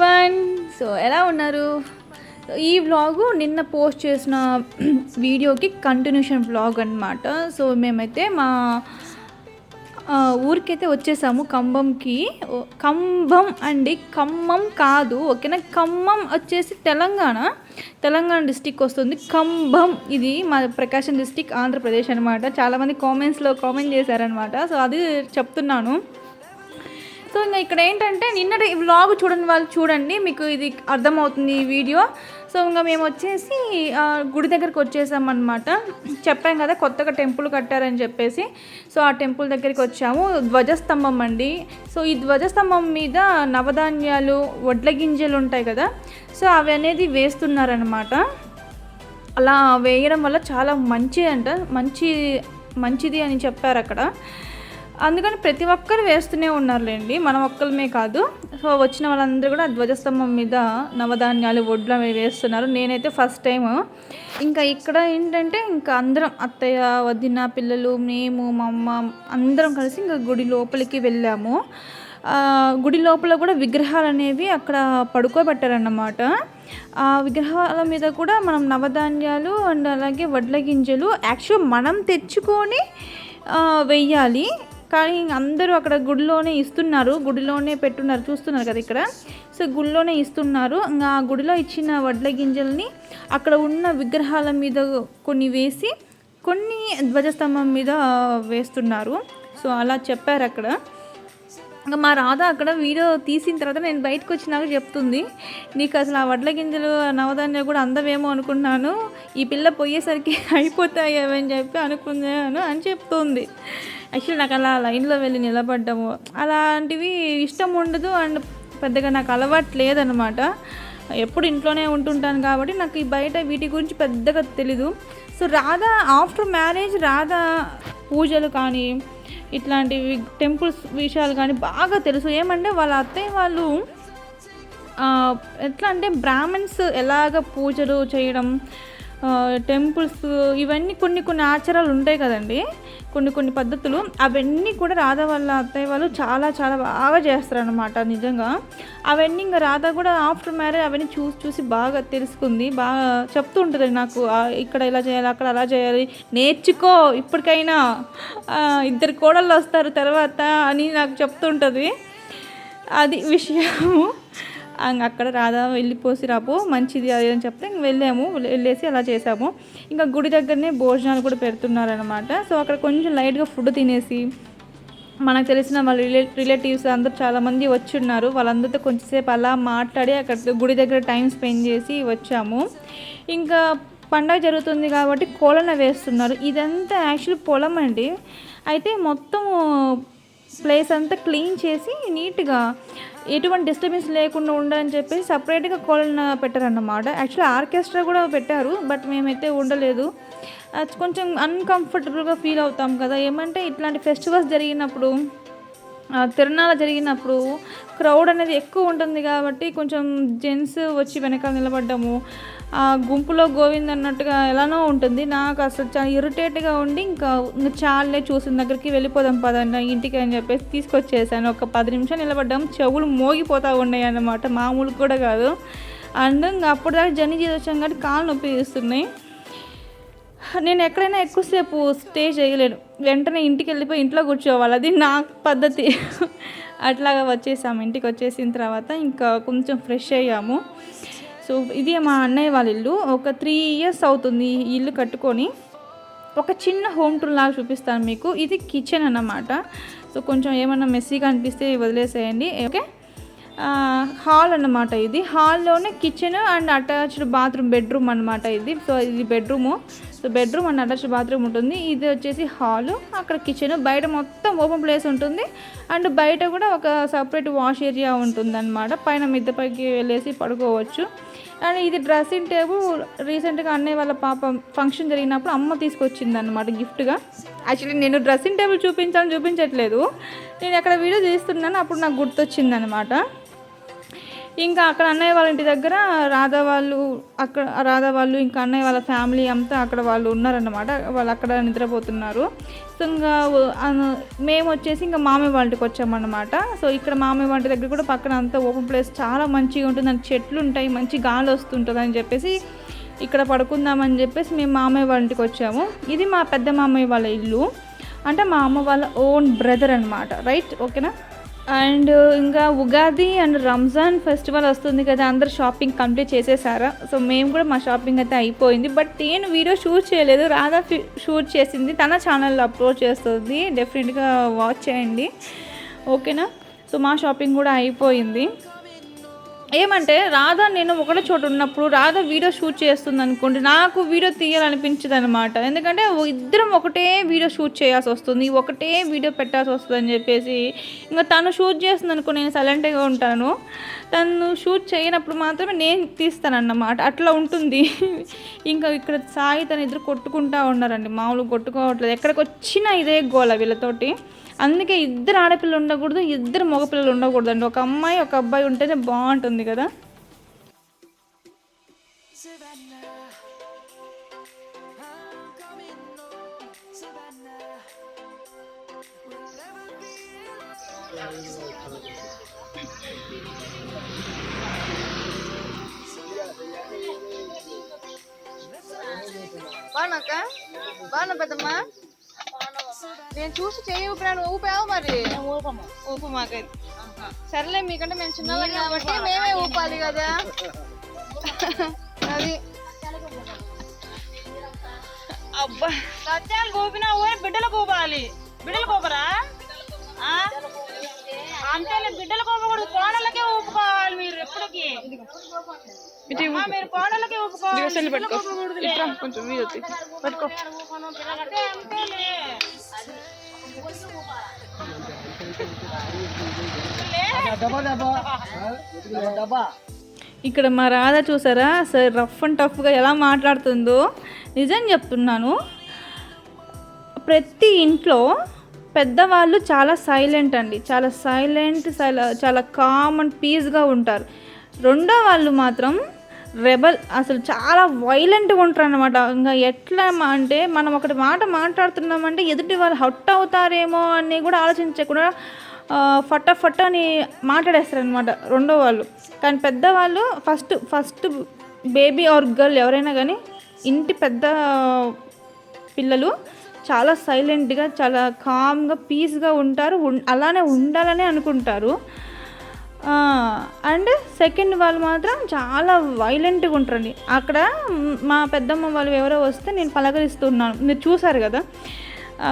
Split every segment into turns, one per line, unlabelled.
Everyone so ఎలా ఉన్నారు? ఈ వ్లాగు నిన్న పోస్ట్ చేసిన వీడియోకి కంటిన్యూషన్ వ్లాగ్ అనమాట సో మేమైతే మా ఊరికైతే వచ్చేసాము కంబంకి ఓ, కంబం అండి ఖమ్మం కాదు ఓకేనా? ఖమ్మం వచ్చేసి తెలంగాణ. తెలంగాణ డిస్టిక్ వస్తుంది. కంబం ఇది మా ప్రకాశం డిస్టిక్ ఆంధ్రప్రదేశ్ అనమాట చాలామంది కామెంట్స్లో కామెంట్ చేశారనమాట సో అది చెప్తున్నాను. సో ఇంకా ఇక్కడ ఏంటంటే నిన్న వ్లాగ్ చూడని వాళ్ళు చూడండి మీకు ఇది అర్థమవుతుంది ఈ వీడియో. సో ఇంకా మేము వచ్చేసి గుడి దగ్గరికి వచ్చేసామన్నమాట చెప్పాం కదా కొత్తగా టెంపుల్ కట్టారని చెప్పేసి. సో ఆ టెంపుల్ దగ్గరికి వచ్చాము. ధ్వజస్తంభం అండి. సో ఈ ధ్వజస్తంభం మీద నవధాన్యాలు వడ్ల గింజలు ఉంటాయి కదా సో అవి అనేది వేస్తున్నారనమాట అలా వేయడం వల్ల చాలా మంచిది అంట మంచి మంచిది అని చెప్పారు అక్కడ అందుకని ప్రతి ఒక్కరు వేస్తూనే ఉన్నారులేండి. మనం ఒక్కరిమే కాదు. సో వచ్చిన వాళ్ళందరూ కూడా ధ్వజస్తంభం మీద నవధాన్యాలు వడ్లు అవి వేస్తున్నారు. నేనైతే ఫస్ట్ టైం ఇంకా ఇక్కడ ఏంటంటే ఇంకా అందరం అత్తయ్య వదిన పిల్లలు మేము మా అమ్మ అందరం కలిసి ఇంకా గుడి లోపలికి వెళ్ళాము. గుడి లోపల కూడా విగ్రహాలు అనేవి అక్కడ పడుకోబెట్టారన్నమాట. ఆ విగ్రహాల మీద కూడా మనం నవధాన్యాలు అండ్ అలాగే వడ్ల గింజలు యాక్చువల్ మనం తెచ్చుకొని వెయ్యాలి. కానీ అందరూ అక్కడ గుడిలోనే ఇస్తున్నారు. గుడిలోనే పెట్టున్నారు. చూస్తున్నారు కదా ఇక్కడ? సో గుడిలోనే ఇస్తున్నారు. ఆ గుడిలో ఇచ్చిన వడ్ల గింజల్ని అక్కడ ఉన్న విగ్రహాల మీద కొన్ని వేసి కొన్ని ధ్వజస్తంభం మీద వేస్తున్నారు. సో అలా చెప్పారు అక్కడ. ఇంకా మా రాధ అక్కడ వీడియో తీసిన తర్వాత నేను బయటకు వచ్చినాక చెప్తుంది. నీకు అసలు ఆ వడ్ల గింజలు నవధాన్యాలు కూడా అందవేమో అనుకున్నాను ఈ పిల్ల పోయేసరికి అయిపోతాయి అని చెప్పి అనుకున్నాను అని చెప్తుంది. యాక్చువల్లీ నాకు అలా లైన్లో వెళ్ళి నిలబడ్డము. అలాంటివి ఇష్టం ఉండదు అండ్ పెద్దగా నాకు అలవాటు లేదనమాట. ఎప్పుడు ఇంట్లోనే ఉంటుంటాను కాబట్టి నాకు ఈ బయట వీటి గురించి పెద్దగా తెలీదు. So Radha after marriage Radha పూజలు కానీ ఇట్లాంటివి టెంపుల్స్ విషయాలు కానీ బాగా తెలుసు. ఏమంటే వాళ్ళ అత్తయ్య వాళ్ళు ఎట్లా అంటే బ్రాహ్మణ్స్ ఎలాగ పూజలు చేయడం టెంపుల్స్ ఇవన్నీ కొన్ని కొన్ని ఆచారాలు ఉంటాయి కదండి. కొన్ని కొన్ని పద్ధతులు. అవన్నీ కూడా రాధా వాళ్ళ అత్తయ్య వాళ్ళు చాలా చాలా బాగా చేస్తారనమాట నిజంగా. అవన్నీ ఇంకా రాధా కూడా ఆఫ్టర్ మ్యారేజ్ అవన్నీ చూసి చూసి బాగా తెలుసుకుంది. బాగా చెప్తూ ఉంటుంది నాకు ఇక్కడ ఇలా చేయాలి అక్కడ అలా చేయాలి. నేర్చుకో ఇప్పటికైనా. ఇద్దరు కోడళ్ళు వస్తారు తర్వాత అని నాకు చెప్తుంటుంది అది విషయము. అక్కడ రాధా వెళ్ళిపోసి రాపో మంచిది అది అని చెప్తే ఇంక వెళ్ళాము వెళ్ళేసి అలా చేసాము. ఇంకా గుడి దగ్గరనే భోజనాలు కూడా పెడుతున్నారనమాట సో అక్కడ కొంచెం లైట్గా ఫుడ్ తినేసి మనకు తెలిసిన వాళ్ళ రిలే రిలేటివ్స్ అందరూ చాలామంది వచ్చి ఉన్నారు వాళ్ళందరితో కొంచెంసేపు అలా మాట్లాడి అక్కడ గుడి దగ్గర టైం స్పెండ్ చేసి వచ్చాము. ఇంకా పండగ జరుగుతుంది కాబట్టి కోలన వేస్తున్నారు. ఇదంతా యాక్చువల్ పొలం అండి. అయితే మొత్తము ప్లేస్ అంతా క్లీన్ చేసి నీట్గా ఎటువంటి డిస్టర్బెన్స్ లేకుండా ఉండని చెప్పి సపరేట్గా కోళ్ళను పెట్టారన్నమాట. యాక్చువల్లీ ఆర్కెస్ట్రా కూడా పెట్టారు బట్ మేమైతే ఉండలేదు. కొంచెం అన్కంఫర్టబుల్గా ఫీల్ అవుతాం కదా. ఏమంటే ఇట్లాంటి ఫెస్టివల్స్ జరిగినప్పుడు ఆ, తిరణాలు జరిగినప్పుడు క్రౌడ్ అనేది ఎక్కువ ఉంటుంది కాబట్టి కొంచెం జెంట్స్ వచ్చి వెనకాల నిలబడ్డము గుంపులో గోవింద్ అన్నట్టుగా ఎలానో ఉంటుంది. నాకు అసలు చాలా ఇరిటేట్గా ఉండి ఇంకా ఇంకా చాలే చూసిన దగ్గరికి వెళ్ళిపోదాం పదండి ఇంటికి అని చెప్పేసి తీసుకొచ్చేసాను. ఒక పది నిమిషాలు నిలబడ్డాం చెవులు మోగిపోతూ ఉన్నాయి అన్నమాట. మామూలు కూడా కాదు. అండ్ ఇంకా అప్పటిదాకా జర్నీ చేసి వచ్చాం కాబట్టి కాళ్ళు నొప్పి చేస్తున్నాయి నేను ఎక్కడైనా ఎక్కువసేపు స్టే చేయలేను. వెంటనే ఇంటికి వెళ్ళిపోయి ఇంట్లో కూర్చోవాలి. అది నా పద్ధతి. అట్లాగా వచ్చేసాము. ఇంటికి వచ్చేసిన తర్వాత ఇంకా కొంచెం ఫ్రెష్ అయ్యాము. సో ఇది మా అన్నయ్య వాళ్ళ ఇల్లు. ఒక త్రీ ఇయర్స్ అవుతుంది ఈ ఇల్లు కట్టుకొని. ఒక చిన్న హోమ్ టూర్ లాగా చూపిస్తాను మీకు. ఇది కిచెన్ అన్నమాట. సో కొంచెం ఏమన్నా మెస్సీగా అనిపిస్తే వదిలేసేయండి. ఓకే హాల్ అన్నమాట ఇది. హాల్లోనే kitchen and attached bathroom bedroom అన్నమాట ఇది. సో ఇది bedroom so bedroom and attached bathroom ఉంటుంది. ఇది వచ్చేసి హాలు అక్కడ కిచెన్ బయట మొత్తం ఓపెన్ ప్లేస్ ఉంటుంది. అండ్ బయట కూడా ఒక సపరేట్ వాష్ ఏరియా ఉంటుంది అనమాట పైన మిద్దె పైకి వెళ్ళేసి పడుకోవచ్చు. అండ్ ఇది డ్రెస్సింగ్ టేబుల్ రీసెంట్గా అన్నయ్య వాళ్ళ పాప ఫంక్షన్ జరిగినప్పుడు అమ్మ తీసుకొచ్చింది అనమాట గిఫ్ట్గా. యాక్చువల్లీ నేను డ్రెస్సింగ్ టేబుల్ చూపించాలని చూపించట్లేదు. నేను ఎక్కడ వీడియో తీస్తున్నాను అప్పుడు నాకు గుర్తొచ్చింది అనమాట ఇంకా అక్కడ అన్నయ్య వాళ్ళ ఇంటి దగ్గర రాధా వాళ్ళు అక్కడ రాధా వాళ్ళు ఇంకా అన్నయ్య వాళ్ళ ఫ్యామిలీ అంతా అక్కడ వాళ్ళు ఉన్నారన్నమాట. వాళ్ళు అక్కడ నిద్రపోతున్నారు. సో ఇంకా మేము వచ్చేసి ఇంకా మామయ్య వాళ్ళకి వచ్చామన్నమాట. సో ఇక్కడ మామయ్య వాళ్ళ దగ్గర కూడా పక్కన అంతా ఓపెన్ ప్లేస్. చాలా మంచిగా ఉంటుంది. దానికి చెట్లు ఉంటాయి. మంచి గాలి వస్తుంటుంది అని చెప్పేసి ఇక్కడ పడుకుందామని చెప్పేసి మేము మామయ్య వాళ్ళ ఇంటికి వచ్చాము. ఇది మా పెద్ద మామయ్య వాళ్ళ ఇల్లు. అంటే మా అమ్మ వాళ్ళ ఓన్ బ్రదర్ అనమాట రైట్? ఓకేనా? అండ్ ఇంకా ఉగాది అండ్ రంజాన్ ఫెస్టివల్ వస్తుంది కదా అందరు షాపింగ్ కంప్లీట్ చేసేసారా? సో మేము కూడా మా షాపింగ్ అయితే అయిపోయింది. బట్ నేను వీడియో షూట్ చేయలేదు రాధా షూట్ చేసింది. తన ఛానల్లో అప్లోడ్ చేస్తుంది. డెఫినెట్గా వాచ్ చేయండి. ఓకేనా? సో మా షాపింగ్ కూడా అయిపోయింది. ఏమంటే రాధా నేను ఒకటే చోట ఉన్నప్పుడు రాధా వీడియో షూట్ చేస్తుంది అనుకోండి నాకు వీడియో తీయాలనిపించదు అనమాట ఎందుకంటే ఇద్దరం ఒకటే వీడియో షూట్ చేయాల్సి వస్తుంది ఒకటే వీడియో పెట్టాల్సి వస్తుంది అని చెప్పేసి ఇంకా తను షూట్ చేస్తుంది అనుకో నేను సైలెంట్గా ఉంటాను. తను షూట్ చేయనప్పుడు మాత్రమే నేను తీస్తానన్నమాట. అట్లా ఉంటుంది. ఇంకా ఇక్కడ సాయి తను ఇద్దరు కొట్టుకుంటా ఉన్నారండి. మామూలుగా కొట్టుకోవట్లేదు. ఎక్కడికి వచ్చినా ఇదే గోల వీళ్ళతోటి. అందుకే ఇద్దరు ఆడపిల్లలు ఉండకూడదు ఇద్దరు మగపిల్లలు ఉండకూడదు అండి ఒక అమ్మాయి ఒక అబ్బాయి ఉంటేనే బాగుంటుంది కదా.
బాగున్నాక బాగున్నా పెద్దమ్మా? నేను చూసి చేయి ఊపినాను ఊపావు మరి? ఊపు మాకైతే సర్లే మీకంటే మేము చిన్నవాళ్ళం కాబట్టి మేమే ఊపాలి కదా. అది.
అబ్బా. సత్యాలు కోపినా ఊరే బిడ్డలు కోపాలి బిడ్డలు కోపరా ఆ? అంతేలే బిడ్డలు కోపకూడదు కోడలకే ఊపుకోవాలి మీరు ఎప్పటికి. మీరు కోడలకే ఊపుకోవాలి.
కొంచెం పట్టుకో.
అంతే
ఇక్కడ మా రాధ చూసారా? సరే రఫ్ అండ్ టఫ్గా ఎలా మాట్లాడుతుందో నిజం చెప్తున్నాను. ప్రతి ఇంట్లో పెద్దవాళ్ళు చాలా సైలెంట్ అండి. చాలా సైలెంట్ చాలా కామ్ అండ్ పీస్గా ఉంటారు. రెండో వాళ్ళు మాత్రం రెబల్ అసలు చాలా వైలెంట్గా ఉంటారు అనమాట ఇంకా ఎట్లా అంటే మనం ఒకటి మాట మాట్లాడుతున్నామంటే ఎదుటి వాళ్ళు హట్ అవుతారేమో అని కూడా ఆలోచించకుండా ఆ, ఫట ఫట అని మాట్లాడేస్తారు అనమాట రెండో వాళ్ళు. కానీ పెద్దవాళ్ళు first first baby or girl ఎవరైనా కానీ ఇంటి పెద్ద పిల్లలు చాలా సైలెంట్గా చాలా కామ్గా పీస్గా ఉంటారు. అలానే ఉండాలని అనుకుంటారు. అండ్ సెకండ్ వాళ్ళు మాత్రం చాలా వైలెంట్గా ఉంటారండి. అక్కడ మా పెద్దమ్మ వాళ్ళు ఎవరో వస్తే నేను పలకరిస్తున్నాను. మీరు చూసారు కదా?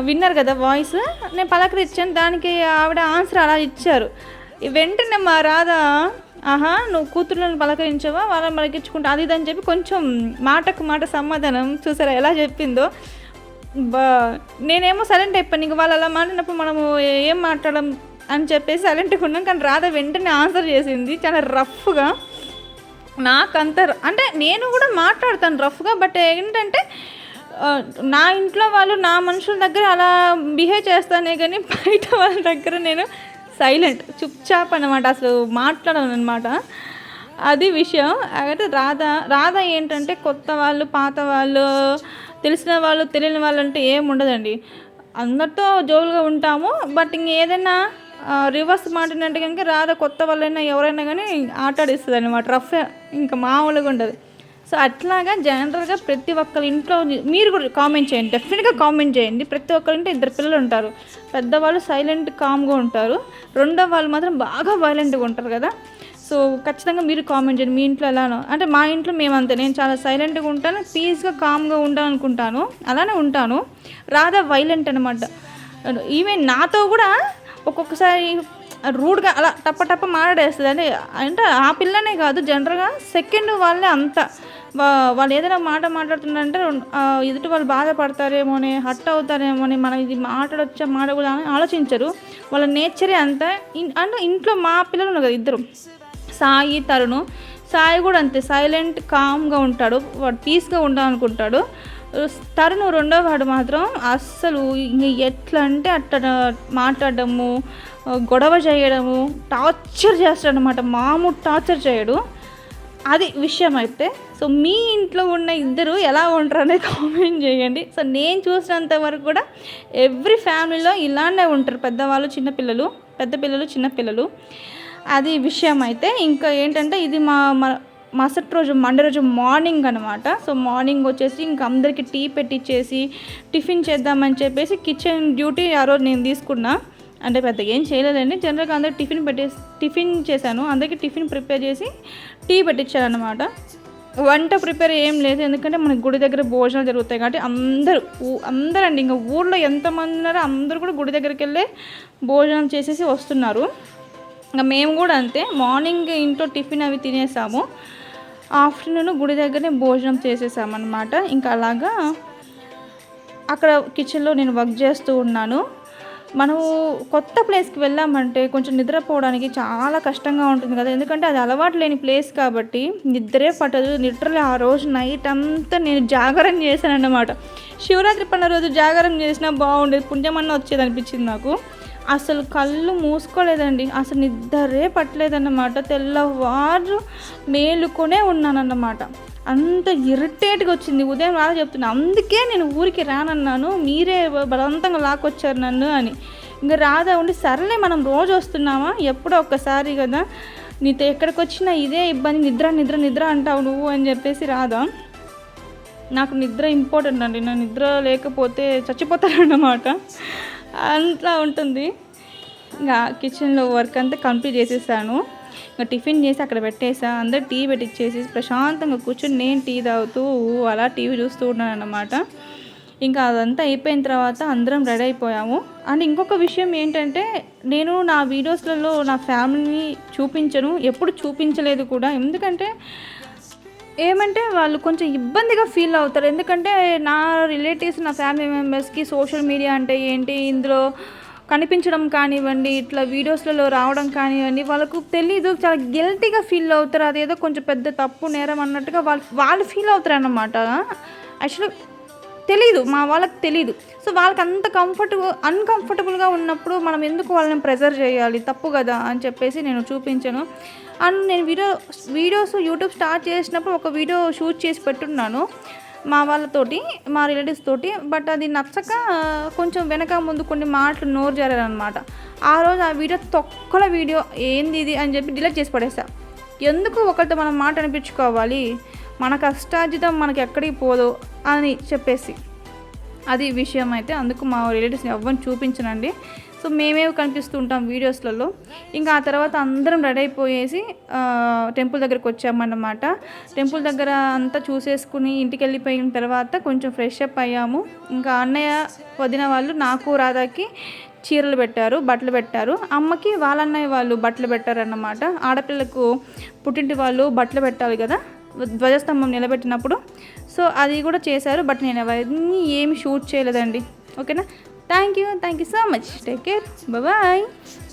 విన్నారు కదా వాయిస్ నేను పలకరించాను. దానికి ఆవిడ ఆన్సర్ అలా ఇచ్చారు. వెంటనే మా రాధ ఆహా నువ్వు కూతుర్లను పలకరించావా? వాళ్ళని పలకించుకుంటా అది ఇది అని చెప్పి కొంచెం మాటకు మాట సమాధానం చూసారా? ఎలా చెప్పిందో? బా నేనేమో సైలెంట్ అయిపోయాను. ఇంక వాళ్ళు అలా మాట్లాడినప్పుడు మనము ఏం మాట్లాడడం అని చెప్పేసి సైలెంట్గా ఉన్నాం. కానీ రాధ వెంటనే ఆన్సర్ చేసింది. చాలా రఫ్గా నాకంత అంటే నేను కూడా మాట్లాడతాను రఫ్గా బట్ ఏంటంటే నా ఇంట్లో వాళ్ళు నా మనుషుల దగ్గర అలా బిహేవ్ చేస్తానే కానీ బయట వాళ్ళ దగ్గర నేను సైలెంట్ చుప్చాప్ అనమాట అసలు మాట్లాడను అనమాట అది విషయం. అయితే రాధ రాధ ఏంటంటే కొత్త వాళ్ళు పాత వాళ్ళు తెలిసిన వాళ్ళు తెలియని వాళ్ళు అంటే ఏం ఉండదండి. అందరితో జోలుగా ఉంటాము బట్ ఇంక ఏదైనా రివర్స్ మాట్లాడినట్టు కనుక రాధ కొత్త వాళ్ళైనా ఎవరైనా కానీ ఆటాడిస్తుంది అనమాట రఫ్ ఇంకా మామూలుగా ఉండదు. సో అట్లాగా జనరల్గా ప్రతి ఒక్కరి ఇంట్లో మీరు కూడా కామెంట్ చేయండి. డెఫినెట్గా కామెంట్ చేయండి. ప్రతి ఒక్కరి ఇంట్లో ఇద్దరు పిల్లలు ఉంటారు. పెద్దవాళ్ళు సైలెంట్ కామ్గా ఉంటారు. రెండో వాళ్ళు మాత్రం బాగా వైలెంట్గా ఉంటారు కదా. సో ఖచ్చితంగా మీరు కామెంట్ చేయండి. మీ ఇంట్లో ఎలానో. అంటే మా ఇంట్లో మేమంతే. నేను చాలా సైలెంట్గా ఉంటాను. పీస్గా కామ్గా ఉండాలనుకుంటాను. అలానే ఉంటాను. రాధా వైలెంట్ అనమాట ఈవెన్ నాతో కూడా ఒక్కొక్కసారి రూడ్గా అలా టప్ప టప్ప మాట్లాడేస్తుంది. అంటే అంటే ఆ పిల్లనే కాదు జనరల్గా సెకండ్ వాళ్ళే అంత. వా- వాళ్ళు ఏదైనా మాట మాట్లాడుతున్నారంటే ఎదుటి వాళ్ళు బాధపడతారేమో అని హట్ అవుతారేమో అని మనం ఇది మాట్లాడొచ్చా మాట్లాడకూడదా అని ఆలోచించరు. వాళ్ళ నేచరే అంత. అంటే ఇంట్లో మా పిల్లలు ఉన్నారు కదా ఇద్దరు. సాయి తరుణు సాయి కూడా అంతే సైలెంట్ కామ్గా ఉంటాడు. వాడు పీస్గా ఉండాలనుకుంటాడు. తరుణు రెండో వాడు మాత్రం అస్సలు ఇంక ఎట్లా అంటే అట్ట మాట్లాడడము గొడవ చేయడము టార్చర్ చేస్తాడు అనమాట మామూలు టార్చర్ చేయడు. అది విషయం అయితే. సో మీ ఇంట్లో ఉన్న ఇద్దరు ఎలా ఉంటారనే కామెంట్ చేయండి. సో నేను చూసినంత వరకు కూడా ఎవ్రీ ఫ్యామిలీలో ఇలానే ఉంటారు. పెద్దవాళ్ళు చిన్నపిల్లలు పెద్ద పిల్లలు చిన్నపిల్లలు అది విషయం అయితే ఇంకా ఏంటంటే ఇది మా మరుసటి రోజు మండే రోజు మార్నింగ్ అనమాట సో మార్నింగ్ వచ్చేసి ఇంకా అందరికీ టీ పెట్టించేసి టిఫిన్ చేద్దామని చెప్పేసి కిచెన్ డ్యూటీ ఆ రోజు నేను తీసుకున్నా. అంటే పెద్దగా ఏం చేయలేదండి. జనరల్గా అందరికి టిఫిన్ పెట్టేసి టిఫిన్ చేశాను. అందరికీ టిఫిన్ ప్రిపేర్ చేసి టీ పెట్టించాను అనమాట వంట ప్రిపేర్ ఏం లేదు. ఎందుకంటే మన గుడి దగ్గర భోజనాలు జరుగుతాయి కాబట్టి అందరూ అందరూ అండి ఇంకా ఊర్లో ఎంతమంది ఉన్నారో అందరూ కూడా గుడి దగ్గరికి వెళ్ళి భోజనం చేసేసి వస్తున్నారు. ఇంకా మేము కూడా అంతే మార్నింగ్ ఇంట్లో టిఫిన్ అవి తినేసాము. ఆఫ్టర్నూన్ గుడి దగ్గరనే భోజనం చేసేసామన్నమాట. ఇంకా అలాగా అక్కడ కిచెన్లో నేను వర్క్ చేస్తూ ఉన్నాను. మనము కొత్త ప్లేస్కి వెళ్ళామంటే కొంచెం నిద్రపోవడానికి చాలా కష్టంగా ఉంటుంది కదా. ఎందుకంటే అది అలవాటు లేని ప్లేస్ కాబట్టి నిద్రే పట్టదు. లిటరల్లీ ఆ రోజు నైట్ అంతా నేను జాగరణ చేశాను అన్నమాట శివరాత్రి పండుగ రోజు జాగరణ చేసినా బాగుండేది. పుణ్యమన్న వచ్చేది అనిపించింది నాకు. అసలు కళ్ళు మూసుకోలేదండి. అసలు నిద్రే పట్టలేదన్నమాట. తెల్లవారు మేలుకొనే ఉన్నానన్నమాట. అంత ఇరిటేట్గా వచ్చింది. ఉదయం రాదా చెప్తున్నా అందుకే నేను ఊరికి రానన్నాను. మీరే బలవంతంగా లాక్కొచ్చారు నన్ను అని. ఇంకా రాదా ఉండి సర్లే మనం రోజు వస్తున్నామా? ఎప్పుడో ఒక్కసారి కదా. నీతో ఎక్కడికి వచ్చినా ఇదే ఇబ్బంది. నిద్ర నిద్ర నిద్ర అంటావు నువ్వు అని చెప్పేసి రాదా నాకు నిద్ర ఇంపార్టెంట్ అండి. నా నిద్ర లేకపోతే చచ్చిపోతారన్నమాట అంతా ఉంటుంది. ఇంకా కిచెన్లో వర్క్ అంతా కంప్లీట్ చేసేసాను. ఇంకా టిఫిన్ చేసి అక్కడ పెట్టేసా. అందరు టీ పెట్టించేసి ప్రశాంతంగా కూర్చొని నేను టీ తాగుతూ అలా టీవీ చూస్తూ ఉన్నాను అన్నమాట ఇంకా అదంతా అయిపోయిన తర్వాత అందరం రెడీ అయిపోయాము. అండ్ ఇంకొక విషయం ఏంటంటే నేను నా వీడియోస్లలో నా ఫ్యామిలీని చూపించను ఎప్పుడు చూపించలేదు కూడా. ఎందుకంటే ఏమంటే వాళ్ళు కొంచెం ఇబ్బందిగా ఫీల్ అవుతారు. ఎందుకంటే నా రిలేటివ్స్ నా ఫ్యామిలీ మెంబర్స్కి సోషల్ మీడియా అంటే ఏంటి? ఇందులో కనిపించడం కానివ్వండి ఇట్లా వీడియోస్లలో రావడం కానివ్వండి వాళ్ళకు తెలీదు. చాలా గిల్టీగా ఫీల్ అవుతారు. అదేదో కొంచెం పెద్ద తప్పు నేరం అన్నట్టుగా వాళ్ళు వాళ్ళు ఫీల్ అవుతారు అన్నమాట యాక్చువల్లీ తెలీదు. మా వాళ్ళకి తెలీదు. సో వాళ్ళకి అంత కంఫర్టబుల్ అన్కంఫర్టబుల్గా ఉన్నప్పుడు మనం ఎందుకు వాళ్ళని ప్రెజర్ చేయాలి? తప్పు కదా అని చెప్పేసి నేను చూపించాను. అండ్ నేను వీడియో వీడియోస్ యూట్యూబ్ స్టార్ట్ చేసినప్పుడు ఒక వీడియో షూట్ చేసి పెట్టున్నాను మా వాళ్ళతోటి మా రిలేటివ్స్ తోటి. బట్ అది నచ్చక కొంచెం వెనక ముందు కొన్ని మాటలు నోరు జారారనమాట ఆ రోజు ఆ వీడియో తొక్కల వీడియో ఏంది ఇది? అని చెప్పి డిలీట్ చేసి పడేసా. ఎందుకు ఒకరితో మనం మాట అనిపించుకోవాలి? మన కష్టార్జితం మనకి ఎక్కడికి పోదు అని చెప్పేసి. అది విషయం అయితే అందుకు మా రిలేటివ్స్ని ఎవ్వరిని చూపించనండి. సో మేమే కనిపిస్తూ ఉంటాం వీడియోస్లలో. ఇంకా ఆ తర్వాత అందరం రెడీ అయిపోయేసి టెంపుల్ దగ్గరకు వచ్చామన్నమాట. టెంపుల్ దగ్గర అంతా చూసేసుకుని ఇంటికి వెళ్ళిపోయిన తర్వాత కొంచెం ఫ్రెష్ అప్ అయ్యాము. ఇంకా అన్నయ్య వదిన వాళ్ళు నాకు రాధాకి చీరలు పెట్టారు బట్టలు పెట్టారు. అమ్మకి వాళ్ళన్నయ్య వాళ్ళు బట్టలు పెట్టారన్నమాట. ఆడపిల్లకు పుట్టింటి వాళ్ళు బట్టలు పెట్టాలి కదా ధ్వజస్తంభం నిలబెట్టినప్పుడు. సో అది కూడా చేశారు బట్ నేను అవన్నీ ఏమి షూట్ చేయలేదండి. ఓకేనా? Thank you. Thank you so much. Take care. Bye bye.